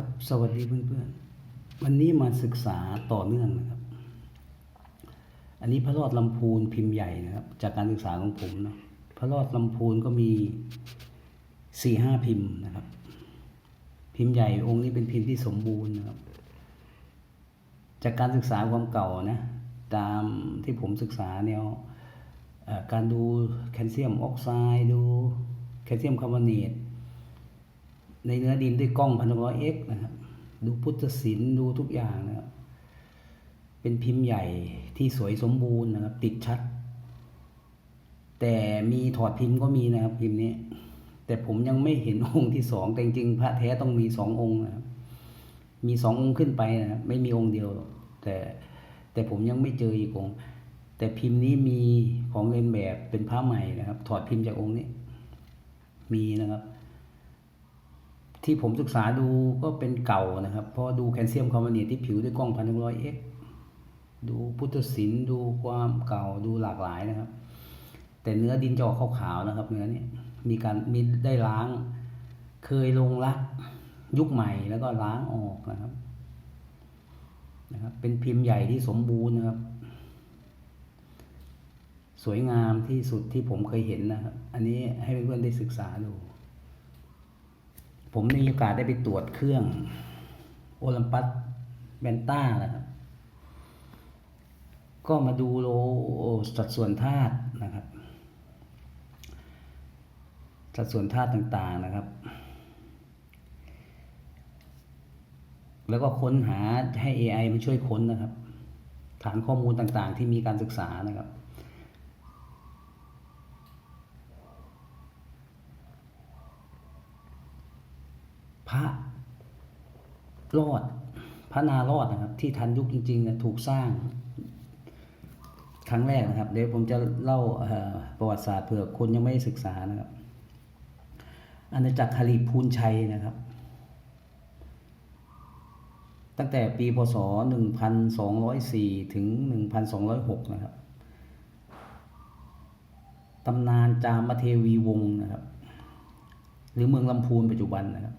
ครับสวัสดีเพื่อนๆ วันนี้มาศึกษาต่อเนื่องนะครับ อันนี้พระรอดลำพูนพิมพ์ใหญ่นะครับ จากการศึกษาของผมเนาะพระรอดลำพูนก็มีสี่ห้าพิมพ์นะครับ พิมพ์ใหญ่องค์นี้เป็นพิมพ์ที่สมบูรณ์นะครับ จากการศึกษาความเก่านะตามที่ผมศึกษาแนวการดูแคลเซียมออกไซด์ดูแคลเซียมคาร์บอเนต ในเนื้อดินด้วยกล้องพันร้อยเอ็กนะครับดูพุทธศิลป์ดูทุกอย่างนะครับเป็นพิมพ์ใหญ่ที่สวยสมบูรณ์นะครับ ติดชัด แต่มีถอดพิมพ์ก็มีนะครับพิมพ์นี้ แต่ผมยังไม่เห็นองค์ที่สองแต่จริงๆพระแท้ต้องมีสององค์นะครับมีสององค์ขึ้นไปนะครับไม่มีองค์เดียว แต่แต่ผมยังไม่เจออีกองค์แต่พิมพ์นี้มีของเลียนแบบเป็นพระใหม่นะครับ ถอดพิมพ์จากองค์นี้ มีนะครับ ที่ผมศึกษาดูก็เป็นเก่านะครับ เพราะดูแคลเซียมคาร์บอเนตที่ผิวด้วยกล้องพันหนึ่งร้อยเอ็กดูพุทธศิลป์ดูความเก่าดูหลากหลายนะครับ แต่เนื้อดินจอขาวๆนะครับเนื้อนี้มีการมีได้ล้าง เคยลงรักยุคใหม่แล้วก็ล้างออกนะครับนะครับ เป็นพิมพ์ใหญ่ที่สมบูรณ์นะครับ สวยงามที่สุดที่ผมเคยเห็นนะครับ อันนี้ให้เพื่อนๆได้ศึกษาดู ผมมีโอกาสได้ไปตรวจเครื่องโอลิมปัสแบนต้านะครับ ก็มาดูโลสัดส่วนธาตุนะครับ สัดส่วนธาตุต่างๆนะครับ แล้วก็ค้นหาให้ AI มันช่วยค้นนะครับ ฐานข้อมูลต่างๆที่มีการศึกษานะครับ พระรอด พระนารอดนะครับ ที่ทันยุคจริงๆนะถูกสร้าง ครั้งแรกนะครับ เดี๋ยวผมจะเล่าประวัติศาสตร์เผื่อคนยังไม่ศึกษานะครับอาณาจักรฮาริพูนชัยนะครับ ตั้งแต่ปีพศ 1204 ถึง 1206 นะครับตำนานจามเทวีวงศ์นะครับ หรือเมืองลำพูนปัจจุบันนะครับ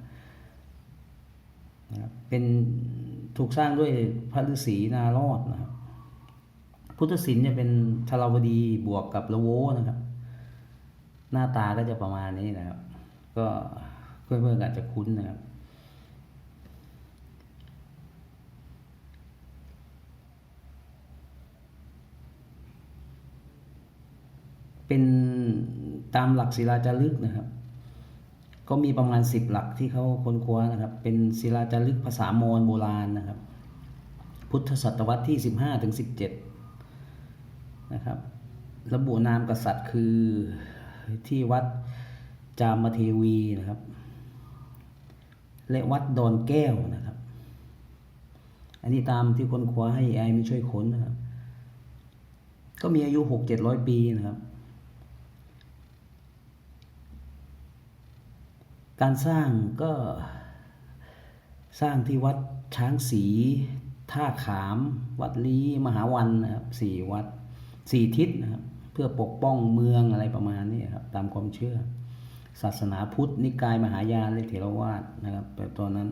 นะเป็นถูกสร้างด้วยพระฤาษีนารอดนะครับพุทธศิลป์จะเป็นชลาวดีบวกกับละโวนะครับ หน้าตาก็จะประมาณนี้นะครับ ก็เพื่อนๆอาจจะคุ้นนะครับเป็นตามหลักศิลาจารึกนะครับ ก็มีประมาณสิบหลักที่เขาค้นคว้านะครับ เป็นศิลาจารึกภาษามอญโบราณนะครับ พุทธศตวรรษที่สิบห้าถึงสิบเจ็ดนะครับ ระบุนามกษัตริย์คือที่วัดจามเทวีนะครับ และวัดดอนแก้วนะครับ อันนี้ตามที่คนคว้าให้ไอไม่ช่วยค้นนะครับ ก็มีอายุหกเจ็ดร้อยปีนะครับ การสร้างก็สร้างที่วัดช้างศรีท่าขาม วัดลีมหาวันนะครับสี่วัดสี่ทิศนะครับเพื่อปกป้องเมืองอะไรประมาณนี้ครับตามความเชื่อ ศาสนาพุทธนิกายมหายานและเถรวาทนะครับแบบตอนนั้น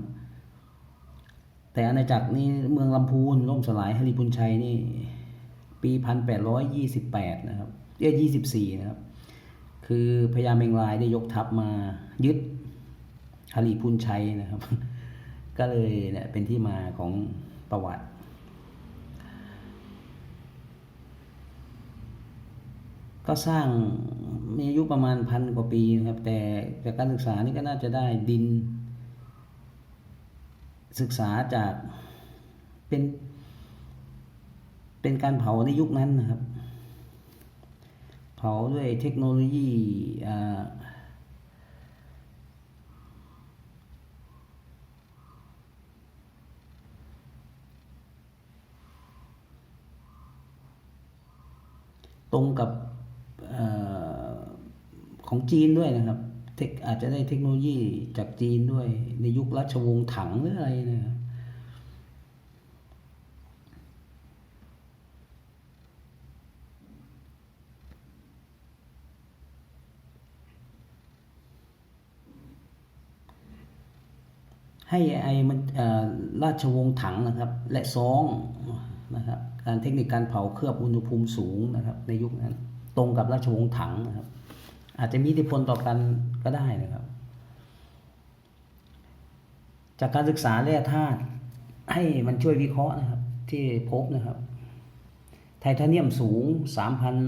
แต่อาณาจักรนี่เมืองลำพูนล่มสลายฮริพุนชัยนี่ปีพันแปดร้อยยี่สิบแปดนะครับเอ้ยยี่สิบสี่นะครับ คือพญาเมงรายได้ยกทัพมายึด ฮาริพุนชัยนะครับ ก็เลยเนี่ยเป็นที่มาของประวัติ ก็สร้างมีอายุประมาณพันกว่าปีนะครับ แต่จากการศึกษานี่ก็น่าจะได้ดิน ศึกษาจากเป็น เป็นการเผาในยุคนั้นนะครับ เผาด้วยเทคโนโลยีอ่า ตรงกับอของจีนด้วยนะครับเทคอาจจะได้เทคโนโลยีจากจีนด้วย ในยุคราชวงศ์ถังหรืออะไรนะครับให้ไอมันราชวงศ์ถังนะครับ และซองนะครับ เทคนิคการเผาเคลือบอุณหภูมิสูงนะครับในยุคนั้น ตรงกับราชวงศ์ถังนะครับ อาจจะมีอิทธิพลต่อกันก็ได้นะครับ จากการศึกษาแร่ธาตุให้มันช่วยวิเคราะห์นะครับ ที่พบนะครับ ไทเทเนียมสูง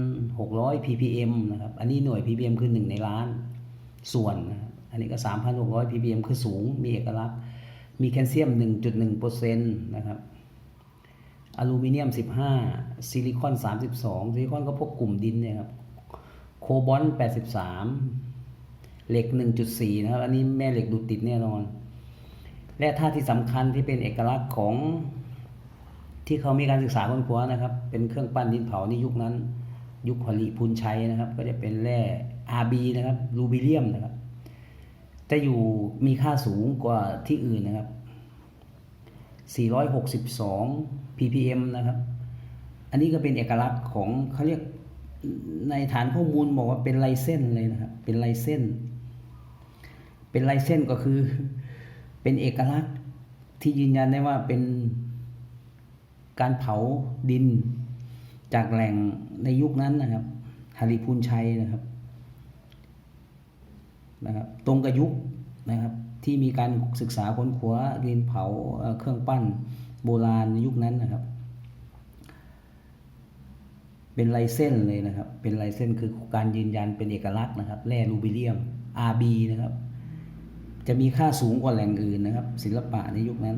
3,600 ppm นะครับ อันนี้หน่วย ppm คือ 1 ในล้านส่วนนะครับอันนี้ก็ 3,600 ppm คือสูง มีเอกลักษณ์ มีแคลเซียม 1.1%นะครับ อลูมิเนียม 15 ซิลิคอน 32 ซิลิคอนก็พวกกลุ่มดินเนี่ยครับ โคบอลต์83 เหล็ก 1.4 นะครับ อันนี้แม่เหล็กดูดติดแน่นอน และธาตุที่สำคัญที่เป็นเอกลักษณ์ของที่เขามีการศึกษาค้นคว้านะครับ เป็นเครื่องปั้นดินเผาในยุคนั้น ยุคผลิพูนชัยนะครับ ก็จะเป็นแร่ RB นะครับ รูบิเลียมนะครับ จะอยู่มีค่าสูงกว่าที่อื่นนะครับ 462 ppm นะครับ อันนี้ก็เป็นเอกลักษณ์ของเขาเรียกในฐานข้อมูลบอกว่าเป็นไลเส้นเลยนะครับ เป็นไลเส้น เป็นไลเส้นก็คือ เป็นเอกลักษณ์ที่ยืนยันได้ว่าเป็นการเผาดินจากแหล่งในยุคนั้นนะครับฮาริพูนชัยนะครับนะครับ ตรงกับยุคนะครับ ที่มีการศึกษาค้นคว้าดินเผาเอ่อเครื่องปั้นโบราณในยุคนั้นนะครับ เป็นลายเส้นเลยนะครับ เป็นลายเส้นคือการยืนยันเป็นเอกลักษณ์นะครับแร่รูบิเลียม RB นะครับ จะมีค่าสูงกว่าแหล่งอื่นนะครับ ศิลปะในยุคนั้น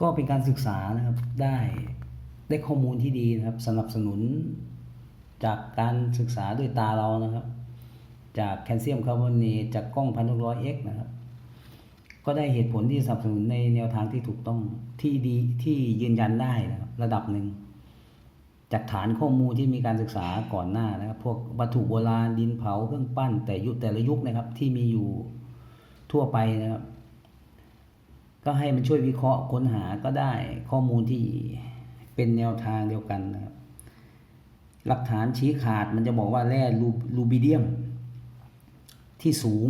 ก็เป็นการศึกษานะครับได้ได้ข้อมูลที่ดีนะครับสนับสนุนจากการศึกษาด้วยตาเรานะครับ จากแคลเซียมคาร์บอเนตจากกล้องพันร้อยเอ็กนะครับ ก็ได้เหตุผลที่สนับสนุนในแนวทางที่ถูกต้องที่ดีที่ยืนยันได้นะครับระดับหนึ่งจากฐานข้อมูลที่มีการศึกษาก่อนหน้านะครับ พวกวัตถุโบราณดินเผาเครื่องปั้นแต่ยุคแต่ละยุคนะครับที่มีอยู่ทั่วไปนะครับ ก็ให้มันช่วยวิเคราะห์ค้นหาก็ได้ข้อมูลที่เป็นแนวทางเดียวกันนะครับหลักฐานชี้ขาดมันจะบอกว่าแร่ลูบิเดียม ที่สูง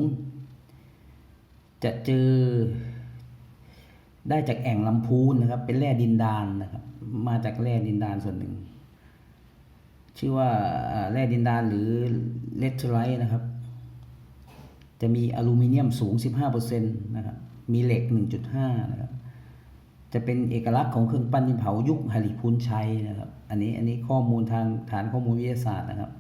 จะเจอได้จากแอ่งลำพูนนะครับ เป็นแร่ดินดานนะครับ มาจากแร่ดินดานส่วนหนึ่ง ชื่อว่าแร่ดินดานหรือเลตเทไรต์นะครับ จะมีอลูมิเนียมสูง 15%นะครับ มีเหล็ก 1.5 นะครับ จะเป็นเอกลักษณ์ของเครื่องปั้นดินเผายุคหริพูนชัยนะครับ อันนี้อันนี้ข้อมูลทางฐานข้อมูลวิทยาศาสตร์นะครับ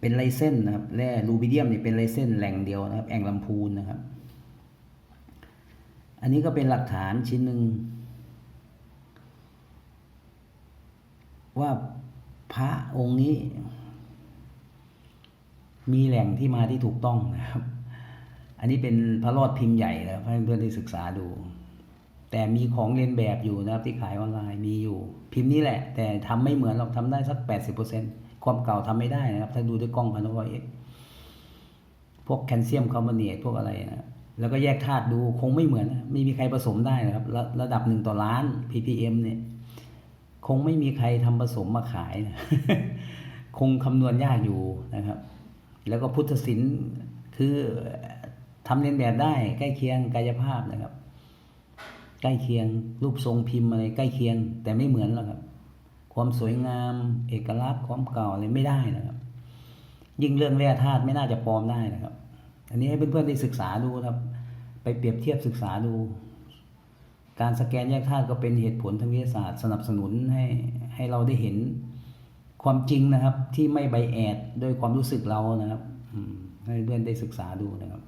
เป็นไลเส้นนะครับแร่รูบิเดียมเนี่ยเป็นไลเส้นแหล่งเดียวนะครับ แอ่งลำพูนนะครับ อันนี้ก็เป็นหลักฐานชิ้นหนึ่งว่าพระองค์นี้ มีแหล่งที่มาที่ถูกต้องนะครับ อันนี้เป็นพระรอดพิมพ์ใหญ่นะครับให้เพื่อนได้ศึกษาดู แต่มีของเรียนแบบอยู่นะครับที่ขายออนไลน์มีอยู่ พิมพ์นี้แหละ แต่ทำไม่เหมือนเราทำได้สักแปดสิบเปอร์เซ็นความเก่าทำไม่ได้นะครับ ถ้าดูด้วยกล้องพันร้อยเอ็กพวกแคลเซียมคาร์บอเนตพวกอะไรนะแล้วก็แยกธาตุดูคงไม่เหมือนนะไม่มีใครผสมได้นะครับระระดับหนึ่งต่อล้าน ppm เนี่ยคงไม่มีใครทำผสมมาขายนะคงคำนวณยากอยู่นะครับ แล้วก็พุทธศิลป์คือ ทำเลียนแบบได้ ใกล้เคียงกายภาพนะครับ ใกล้เคียงรูปทรงพิมพ์อะไรใกล้เคียง แต่ไม่เหมือนหรอกครับ ความสวยงาม เอกลักษณ์ความเก่าอะไรไม่ได้นะครับ ยิ่งเรื่องแร่ธาตุไม่น่าจะปลอมได้นะครับ อันนี้ให้เพื่อนๆได้ศึกษาดูครับ ไปเปรียบเทียบศึกษาดู การสแกนแยกธาตุก็เป็นเหตุผลทางวิทยาศาสตร์สนับสนุนให้ให้เราได้เห็นความจริงนะครับที่ไม่ไบแอดโดยความรู้สึกเรานะครับให้เพื่อนได้ศึกษาดูนะครับ